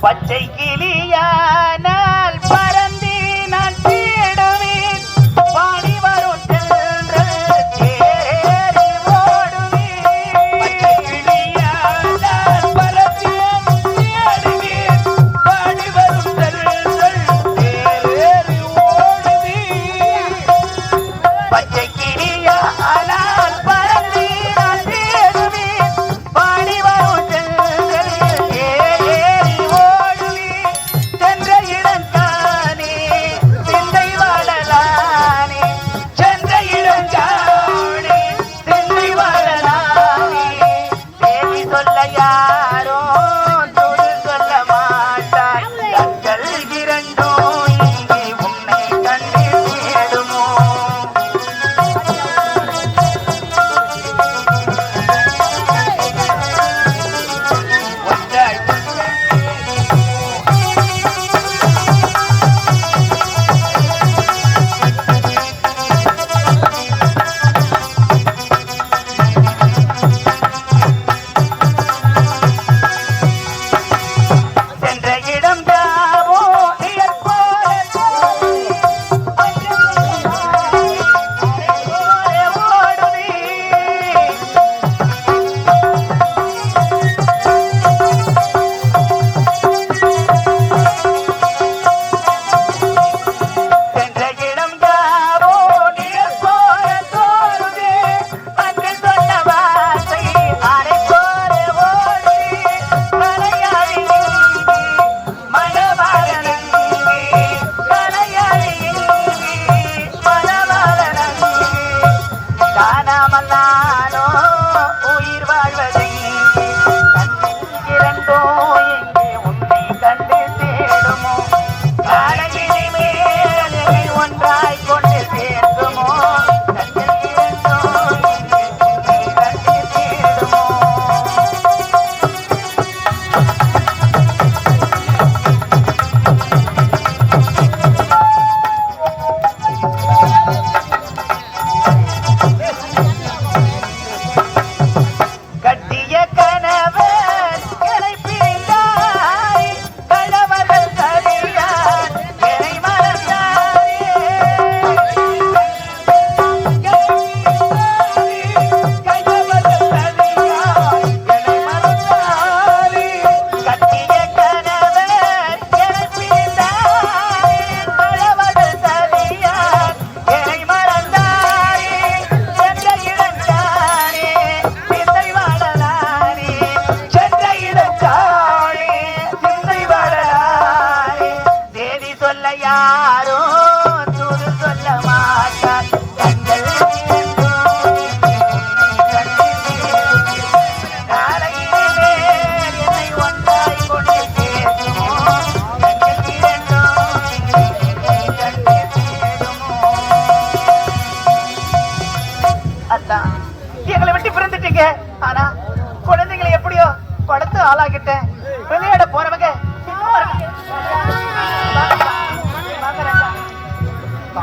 பச்சை கிளியானால் பறந்து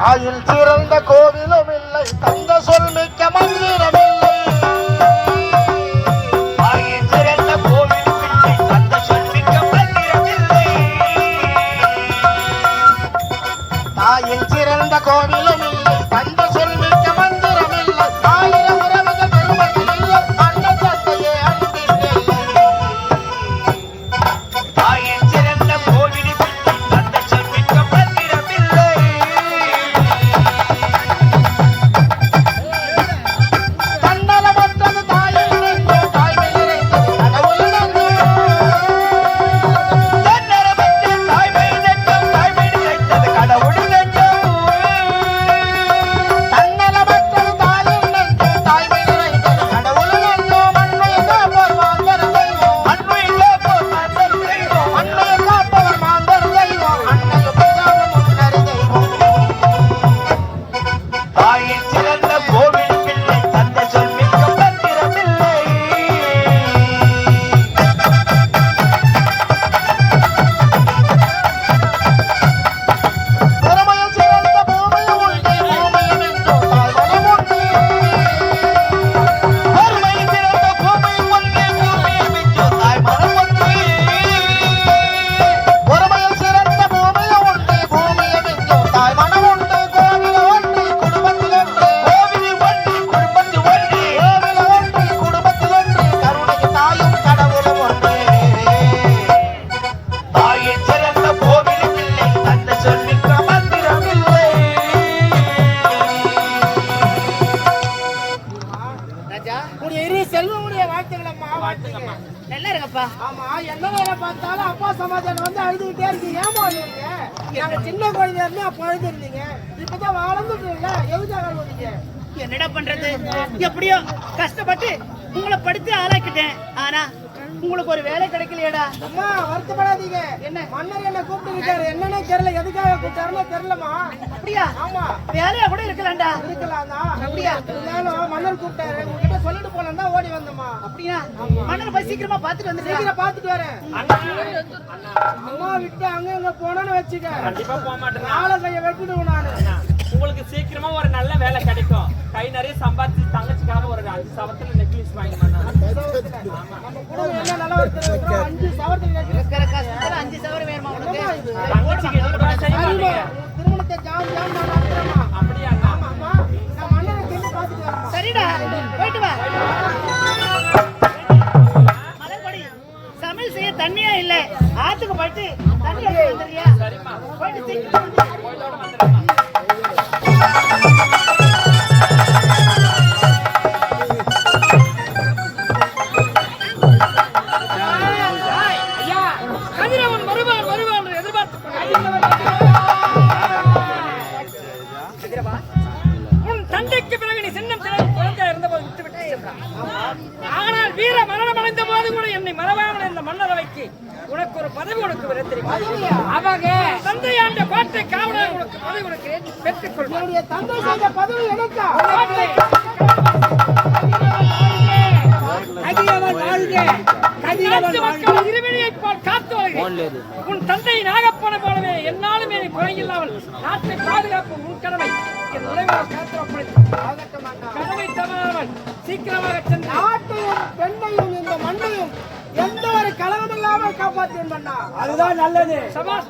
ஆயில் சிறந்த கோவிலும் இல்லை. தந்த சொல் மிக்க மந்திரம் இல்லை. தாயின் சிறந்த கோவிலும் இல்லை. தந்த சொல் மிக்க மந்திரம் இல்லை. எந்த நேரம் பார்த்தாலும் அப்பா சமாச்சாரம் வந்து அழுதுகிட்டே இருக்கீங்க ஏமா அழுவீங்க நாங்க சின்ன குழந்தையா இருந்து அப்ப அழுதுருந்தீங்க. இப்பதான் வளர்ந்துட்டீங்களா எதுக்காக அழுவீங்க என்னடா பண்றது? எப்படியோ கஷ்டப்பட்டு உங்களை படுத்து ஆளாக்கிட்டேன். ஆனா உங்களுக்கு ஒரு வேலை கிடைக்கலையேடா. அம்மா வருத்தப்படாதீங்க. என்ன? மன்னர் என்ன கூப்பிட்டு என்னன்னே தெரியல. எதுக்காக கூப்பிட்டாருன்னு தெரியலமா அப்படியா? ஆமா. வேலையா கூட இருக்கலாம்டா. இருக்கலாம் தான் அப்படியா? இருந்தாலும் மன்னர் கூப்பிட்டாரு. உங்ககிட்ட சொல்லிட்டு போலாம் தான் ஓடி வந்தம்மா. அப்படியா? மன்னரை போய் சீக்கிரமா பாத்துட்டு வந்துடுறேன் சீக்கிரம் பாத்துட்டு வரேன். அம்மா விட்டு அங்க இங்க போனோன்னு வச்சுக்க. கண்டிப்பா போக மாட்டேன் நாளை கைய வெட்டிடுவோம் நானு. உங்களுக்கு சீக்கிரமா ஒரு நல்ல வேலை கிடைக்கும். கை நிறைய சம்பாதிச்சு தங்கச்சிக்காக ஒரு அஞ்சு சவத்துல நெக்லஸ் வாங்கி. அப்படியா. சரிடா. போயிட்டு வா. சமையல் செய்ய தண்ணியா இல்ல. ஆத்துக்கு போயிட்டு தண்ணி சரிம்மா. போயிட்டு செய்த பதவி எனக்கா? கதிரவன் வாழ்க. கதிரவன் மக்கள் இருவினையைப் போல் காத்து வருகிறேன். உன் தந்தை நாகப்பன போலவே என்னாலுமே நீ குறையில்லாமல் நாட்டை பாதுகாப்பு உன் கடமை என் உறவினர் காத்து ஒப்படைத்து ஆகட்டும் அண்ணா. கடமை தவறாமல் சீக்கிரமாக சென்று நாட்டையும் பெண்ணையும் இந்த மண்ணையும் எந்த ஒரு கலகம் இல்லாமல் காப்பாற்றேன் மன்னா அதுதான் நல்லது. கதிரவா சபாஸ்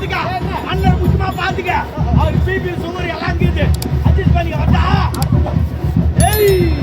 பாத்துக்க. மன்னர் முக்கியமா பாத்துக்க. அவருக்கு பிபி சுகர் எல்லாம் இருக்குது அட்ஜஸ்ட் பண்ணிக்க வந்தா. ஏய்!